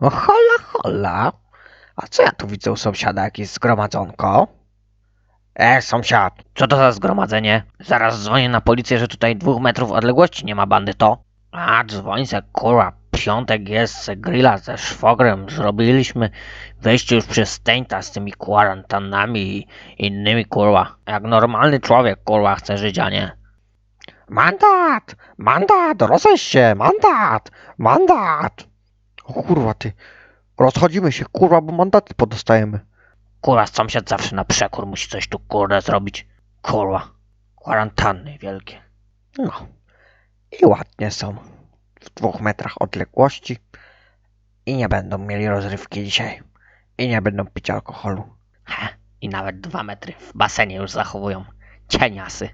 O hola, hola. A co ja tu widzę u sąsiada? Jakieś zgromadzonko? E, sąsiad, co to za zgromadzenie? Zaraz dzwonię na policję, że tutaj dwóch metrów odległości nie ma bandyto. A, dzwoń se, kurwa, piątek jest, se grilla ze szwogrem zrobiliśmy. Wejście już przez Steńta z tymi kwarantannami i innymi, kurwa. Jak normalny człowiek, kurwa, chce żyć, a nie. Mandat! Mandat! Rozejść się! Mandat! Mandat! Kurwa ty, rozchodzimy się kurwa, bo mandaty podostajemy. Kurwa, sąsiad zawsze na przekór musi coś tu kurde zrobić. Kurwa, kwarantanny wielkie. No, i ładnie są. W dwóch metrach odległości. I nie będą mieli rozrywki dzisiaj. I nie będą pić alkoholu. He, i nawet dwa metry w basenie już zachowują. Cieniasy.